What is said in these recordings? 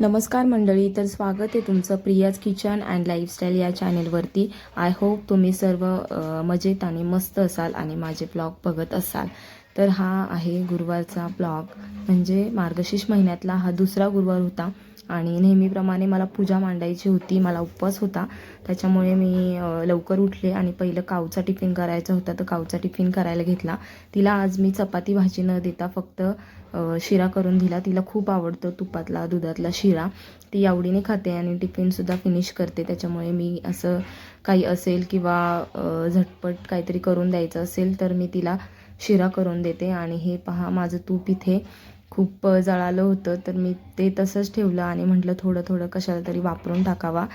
नमस्कार मंडळी तर स्वागत आहे तुमचं प्रियाज किचन अँड लाईफस्टाईल या चॅनेलवरती. आय होप तुम्ही सर्व मजेत आणि मस्त असाल आणि माझे ब्लॉग बघत असाल. तर हा आहे गुरुवारचा ब्लॉग. म्हणजे मार्गशीर्ष महिन्यातला हा दुसरा गुरुवार होता. आणि नेहमीप्रमाणे मला पूजा मांडायची होती मला उपवास होता. त्याच्यामुळे मी लवकर उठले आणि पहिलं कावचा टिफिन करायचा होता. तर कावचा टिफिन करायला घेतला. तिला आज मी चपाती भाजी न देता फक्त शिरा करून दिला. तिला खूप आवडतो तुपातला दुधातला शिरा. ती आवडीने खाते आणि टिफिनसुद्धा फिनिश करते. त्याच्यामुळे मी असं काही असेल किंवा झटपट काहीतरी करून द्यायचं असेल तर मी तिला शिरा करून देते. आणि हे पहा माझं तूप इथे खूप जळालं होतं. तर मी ते तसंच ठेवलं आणि म्हटलं थोडं थोडं कशाला तरी वापरून टाकावा.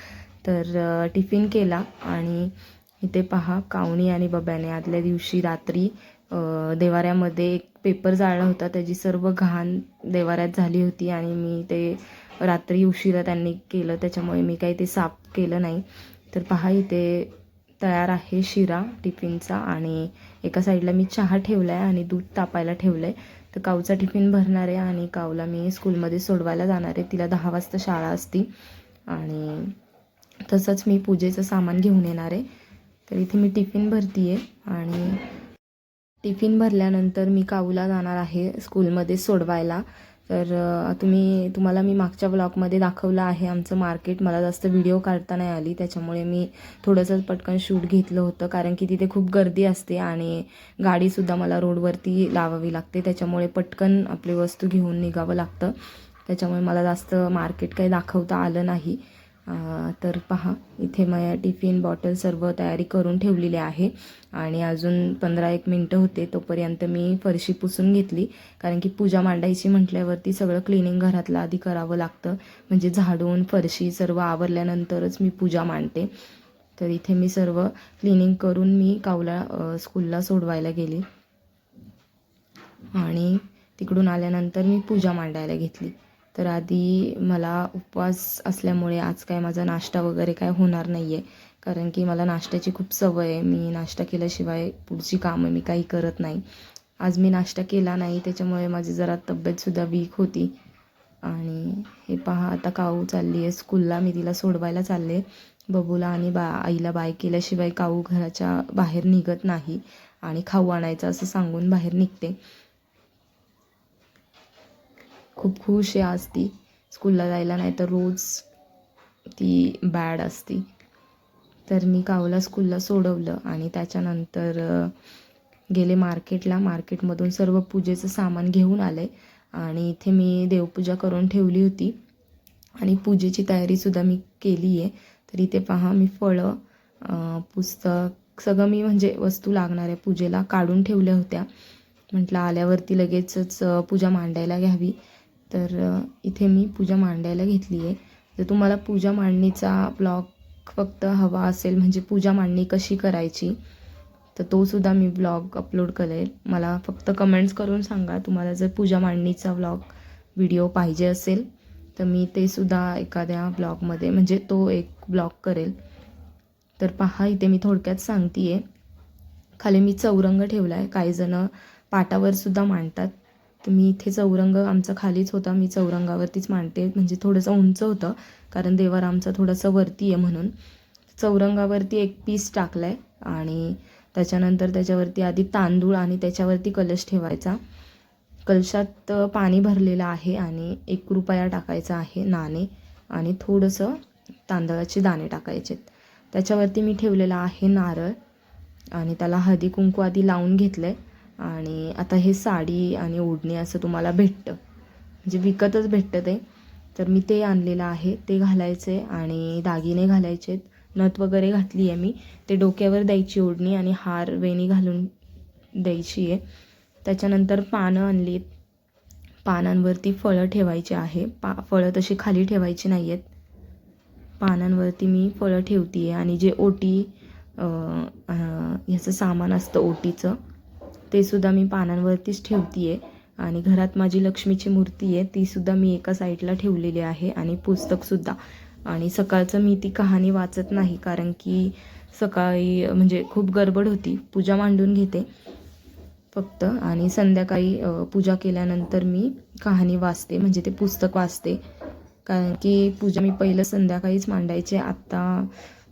तर टिफिन केला आणि इथे पहा कावणी आणि बब्याने आदल्या दिवशी रात्री देवाऱ्यामध्ये एक पेपर जाळला होता. त्याची सर्व घाण देवाऱ्यात झाली होती आणि मी ते रात्री उशिरा त्यांनी केलं. त्याच्यामुळे मी काही ते साफ केलं नाही. तर पहा इथे तयार आहे शिरा टिफिनचा आणि एका साईडला मी चहा ठेवला आहे आणि दूध तापायला ठेवलं आहे तर काऊचा टिफिन भरणार आहे आणि काऊला मी स्कूलमध्ये सोडवायला जाणार आहे. तिला दहा वाजता शाळा असती. आणि तसंच मी पूजेचं सामान घेऊन येणार आहे. तर इथे मी टिफिन भरती आहे आणि टिफिन भरल्यानंतर मी काऊला जाणार आहे स्कूलमध्ये सोडवायला. तर तुम्ही तुम्हाला मी मागच्या ब्लॉगमध्ये दाखवलं आहे आमचं मार्केट. मला जास्त व्हिडिओ काढता नाही आली. त्याच्यामुळे मी थोडंसं पटकन शूट घेतलं होतं. कारण की तिथे खूप गर्दी असते आणि गाडीसुद्धा मला रोडवरती लावावी लागते. त्याच्यामुळे पटकन आपली वस्तू घेऊन निघावं लागतं. त्याच्यामुळे मला जास्त मार्केट काही दाखवता आलं नाही. तर पहा इथे माझ्या टिफिन बॉटल सर्व तयारी करून ठेवलेली आहे. आणि अजून पंधरा एक मिनटं होते तोपर्यंत मी फरशी पुसून घेतली. कारण की पूजा मांडायची म्हटल्यावरती सगळं क्लिनिंग घरातलं आधी करावं लागतं. म्हणजे झाडून फरशी सर्व आवरल्यानंतरच मी पूजा मांडते. तर इथे मी सर्व क्लिनिंग करून मी कावला स्कूलला सोडवायला गेली. आणि तिकडून आल्यानंतर मी पूजा मांडायला घेतली. तर आधी मला उपवास असल्यामुळे आज काय माझा नाश्ता वगैरे काय होणार नाही आहे कारण की मला नाश्त्याची खूप सवय आहे. मी नाश्ता केल्याशिवाय पुढची कामं मी काही करत नाही. आज मी नाश्ता केला नाही त्याच्यामुळे माझी जरा तब्येतसुद्धा वीक होती. आणि हे पहा आता काऊ चालली आहे स्कूलला मी तिला सोडवायला चालले बबूला आणि बा आईला बाय केल्याशिवाय काऊ घराच्या बाहेर निघत नाही आणि खाऊ आणायचं असं सांगून बाहेर निघते. खूप खुश आहे आज ती स्कूलला जायला नाही तर रोज ती बॅड असती. तर मी कावला स्कूलला सोडवलं आणि त्याच्यानंतर गेले मार्केटला. मार्केटमधून सर्व पूजेचं सामान घेऊन आले आणि इथे मी देवपूजा करून ठेवली होती. आणि पूजेची तयारीसुद्धा मी केली आहे. तर इथे पहा मी फळं पुस्तक सगळं मी म्हणजे वस्तू लागणाऱ्या पूजेला काढून ठेवल्या होत्या. म्हटलं आल्यावरती लगेचच पूजा मांडायला घ्यावी. तर इथे मी पूजा मांडायला घेतली आहे. जर तुम्हाला पूजा मांडणीचा ब्लॉग फक्त हवा असेल म्हणजे पूजा मांडणी कशी करायची तर तोसुद्धा मी ब्लॉग अपलोड करेल. मला फक्त कमेंट्स करून सांगा तुम्हाला जर पूजा मांडणीचा ब्लॉग व्हिडिओ पाहिजे असेल तर मी ते सुद्धा एखाद्या ब्लॉगमध्ये म्हणजे तो एक ब्लॉग करेल. तर पहा इथे मी थोडक्यात सांगते आहे खाली मी चौरंग ठेवला आहे काही जणं पाटावर सुद्धा मांडतात. तर मी इथे चौरंग आमचा खालीच होता मी चौरंगावरतीच मांडते. म्हणजे थोडंसं उंच होतं कारण देवार आमचा थोडासा वरती आहे म्हणून. चौरंगावरती एक पीस टाकला आहे आणि त्याच्यानंतर त्याच्यावरती आधी तांदूळ आणि त्याच्यावरती कलश ठेवायचा. कलशात पाणी भरलेलं आहे आणि एक रुपया टाकायचा आहे नाणे आणि थोडंसं तांदळाचे दाणे टाकायचे त्याच्यावरती मी ठेवलेला आहे नारळ आणि त्याला हळदी कुंकू आधी लावून घेतलं आहे आणि आता हे साडी आणि ओढणी असं तुम्हाला भेटतं. म्हणजे विकतच भेटतं ते. तर मी ते आणलेलं आहे. ते घालायचे आणि दागिने घालायचे. नथ वगैरे घातली आहे मी. ते डोक्यावर द्यायची ओढणी आणि हार वेणी घालून द्यायची आहे. त्याच्यानंतर पानं आणली पानांवरती फळं ठेवायची आहे. पा फळं तशी खाली ठेवायची नाही आहेत पानांवरती मी फळं ठेवते आहे आणि जे ओटी ह्याचं सामान असतं ओटीचं ते सुद्धा मी पानांवरतीच ठेवते आहे आणि घरात माझी लक्ष्मीची मूर्ती आहे तीसुद्धा मी एका साईडला ठेवलेली आहे आणि पुस्तकसुद्धा आणि सकाळचं मी ती कहाणी वाचत नाही कारण की सकाळी म्हणजे खूप गडबड होती. पूजा मांडून घेते फक्त आणि संध्याकाळी पूजा केल्यानंतर मी कहाणी वाचते म्हणजे ते पुस्तक वाचते. कारण की पूजा मी पहिलं संध्याकाळीच मांडायचे आत्ता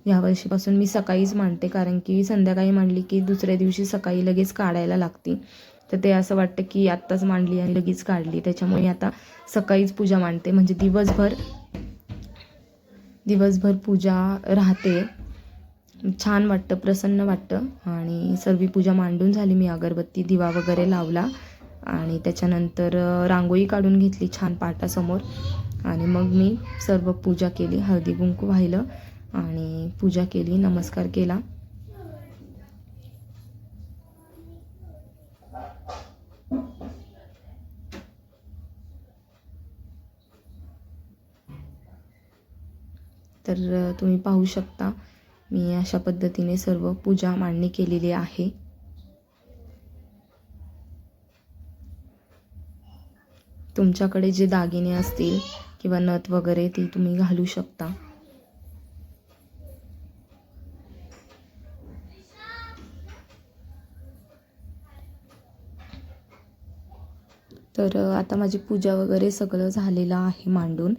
यावर्षीपासून वर्षीपासून मी सकाळीच मांडते कारण की संध्याकाळी मांडली की दुसऱ्या दिवशी सकाळी लगेच काढायला लागते. तर ते असं वाटतं की आत्ताच मांडली आणि लगेच काढली. त्याच्यामुळे आता सकाळीच पूजा मांडते. म्हणजे दिवसभर दिवसभर पूजा राहते. छान वाटतं प्रसन्न वाटतं. आणि सर्व पूजा मांडून झाली मी अगरबत्ती दिवा वगैरे लावला. आणि त्याच्यानंतर रांगोळी काढून घेतली छान पाटासमोर. आणि मग मी सर्व पूजा केली हळदी कुंकू वाहिलं. आणि पूजा केली नमस्कार केला. तर तुम्ही पाहू शकता मी अशा पद्धतीने सर्व पूजा मांडणी केलेली आहे. तुमच्याकडे जे दागिने असतील किंवा नथ वगैरे ती तुम्ही घालू शकता. तर आता माझी पूजा वगैरे सगळं झालेलं आहे मांडून.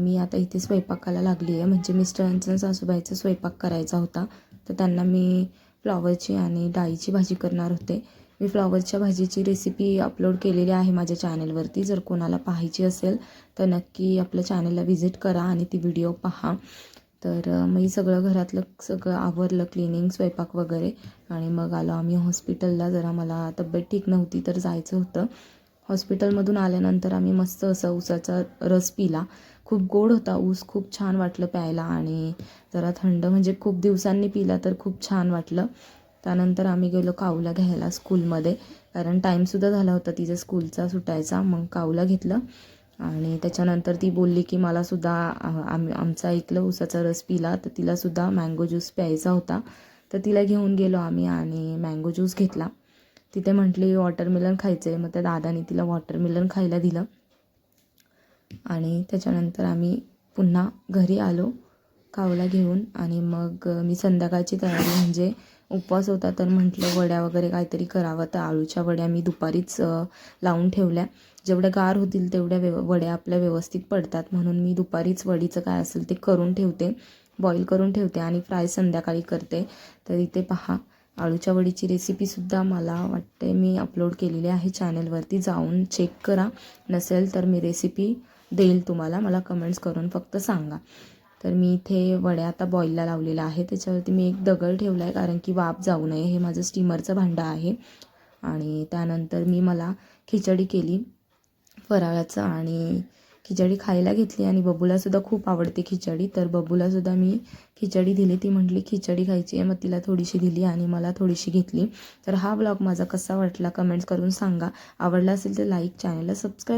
मी आता इथे स्वयंपाकाला लागली आहे. म्हणजे मिस्टरांचं आणि सासूबाईचा स्वयंपाक करायचा होता. तर त्यांना मी फ्लॉवरची आणि डाळीची भाजी करणार होते. मी फ्लॉवरच्या भाजीची रेसिपी अपलोड केलेली आहे माझ्या चॅनलवरती. जर कोणाला पाहायची असेल तर नक्की आपल्या चॅनलला व्हिजिट करा आणि ती व्हिडिओ पहा. तर मी सगळं घरातलं सगळं आवरलं क्लिनिंग स्वयंपाक वगैरे. आणि मग आलो आम्ही हॉस्पिटलला. जरा मला तब्येत ठीक नव्हती तर जायचं होतं. हॉस्पिटलमधून आल्यानंतर आम्ही मस्त असा ऊसाचा रस पिला. खूप गोड होता ऊस खूप छान वाटलं प्यायला आणि जरा थंड म्हणजे खूप दिवसांनी पिला तर खूप छान वाटलं. त्यानंतर आम्ही गेलो काऊला घ्यायला स्कूलमध्ये. कारण टाईमसुद्धा झाला होता तिचा स्कूलचा सुटायचा मग काऊला घेतलं. आणि त्याच्यानंतर ती बोलली की मलासुद्धा आम्ही आमचा ऐकलं ऊसाचा रस पिला तर तिलासुद्धा मँगो ज्यूस प्यायचा होता. तर तिला घेऊन गेलो आम्ही आणि मँगो ज्यूस घेतला. तिथे म्हटली वॉटरमेलन खायचं आहे मग त्या दादाने तिला वॉटरमेलन खायला दिलं. आणि त्याच्यानंतर आम्ही पुन्हा घरी आलो कावला घेऊन. आणि मग मी संध्याकाळची तयारी म्हणजे उपवास होता तर म्हटलं वड्या वगैरे काहीतरी करावं. तर आळूच्या वड्या मी दुपारीच लावून ठेवल्या. जेवढ्या गार होतील तेवढ्या व्यव वड्या आपल्या व्यवस्थित पडतात. म्हणून मी दुपारीच वडीचं काय असेल ते करून ठेवते बॉईल करून ठेवते आणि फ्राय संध्याकाळी करते. तर इथे पहा आळूच्या वडीची रेसिपीसुद्धा मला वाटते मी अपलोड केलेली आहे चॅनलवरती जाऊन चेक करा. नसेल तर मी रेसिपी देईल तुम्हाला. मला कमेंट्स करून फक्त सांगा. तर मी इथे वड्या आता बॉईलला लावलेल्या आहे त्याच्यावरती मी एक दगड ठेवला आहे कारण की वाफ जाऊ नये. हे माझं स्टीमरचं भांडं आहे. आणि त्यानंतर मी मला खिचडी केली फराळाचं आणि खिचडी खायला घेतली आणि बबूलासुद्धा खूप आवडते खिचडी. तर बबूलासुद्धा मी खिचडी दिली. ती म्हटली खिचडी खायची आहे. मग तिला थोडीशी दिली आणि मला थोडीशी घेतली. तर हा ब्लॉग माझा कसा वाटला कमेंट्स करून सांगा. आवडला असेल तर लाईक चॅनलला सबस्क्राईब